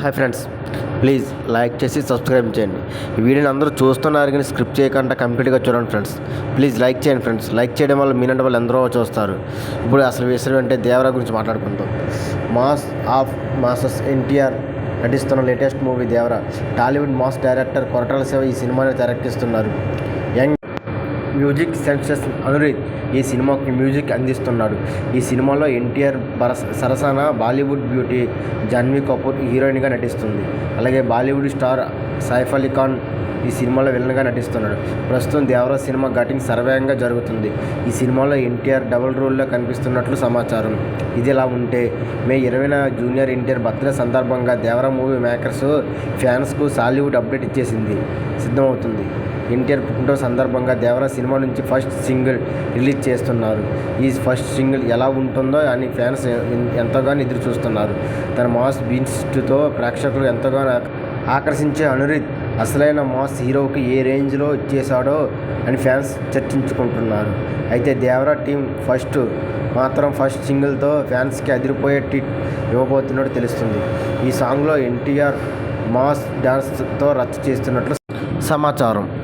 Hi friends please like చేసి subscribe చేయండి. ఈ వీడియోని అందరూ చూస్తున్నారు కానీ స్క్రిప్ట్ చేయకుండా కంప్లీట్గా చూడండి ఫ్రెండ్స్. ప్లీజ్ లైక్ చేయండి ఫ్రెండ్స్. లైక్ చేయడం వల్ల మీనంటే వాళ్ళు ఎందరో చూస్తారు. ఇప్పుడు అసలు విషయం అంటే దేవరా గురించి మాట్లాడుకుంటాం మాస్ ఆఫ్ మాసస్ ఎన్టీఆర్ నటిస్తున్న latest movie Devara. Tollywood mass director Koratala Siva ఈ సినిమాని తెరక్కిస్తున్నారు మ్యూజిక్ సెన్సెస్ అనురీత్ ఈ సినిమాకి మ్యూజిక్ అందిస్తున్నాడు. ఈ సినిమాలో ఎన్టీఆర్ బరస సరసన బాలీవుడ్ బ్యూటీ జాన్వీ కపూర్ హీరోయిన్గా నటిస్తుంది. అలాగే బాలీవుడ్ స్టార్ సైఫ్ అలీ ఖాన్ ఈ సినిమాలో విలన్గా నటిస్తున్నాడు. ప్రస్తుతం దేవరా సినిమా గటింగ్ సర్వేయంగా జరుగుతుంది. ఈ సినిమాలో ఎన్టీఆర్ డబుల్ రోల్లో కనిపిస్తున్నట్లు సమాచారం. ఇది ఇలా ఉంటే మే ఇరవైన జూనియర్ ఎన్టీఆర్ బర్త్డే సందర్భంగా దేవరా మూవీ మేకర్స్ ఫ్యాన్స్కు సాలీవుడ్ అప్డేట్ ఇచ్చేసింది. సిద్ధమవుతుంది. ఎన్టీఆర్ పుట్టినరోజు సందర్భంగా దేవరా సినిమా నుంచి ఫస్ట్ సింగిల్ రిలీజ్ చేస్తున్నారు. ఈ ఫస్ట్ సింగిల్ ఎలా ఉంటుందో అని ఫ్యాన్స్ ఎంతగానో ఎదురు చూస్తున్నారు తన మాస్ బీన్స్ట్తో ప్రేక్షకులు ఎంతగానో ఆకర్షించే అనురీత్ అసలైన మాస్ హీరోకి ఏ రేంజ్లో ఇచ్చేశాడో అని ఫ్యాన్స్ చర్చించుకుంటున్నారు. అయితే దేవరా టీం ఫస్ట్ మాత్రం ఫస్ట్ సింగిల్తో ఫ్యాన్స్కి అదిరిపోయే టిట్ ఇవ్వబోతున్నట్టు తెలుస్తుంది. ఈ సాంగ్లో ఎన్టీఆర్ మాస్ డాన్స్తో రచ్చ చేస్తున్నట్లు సమాచారం.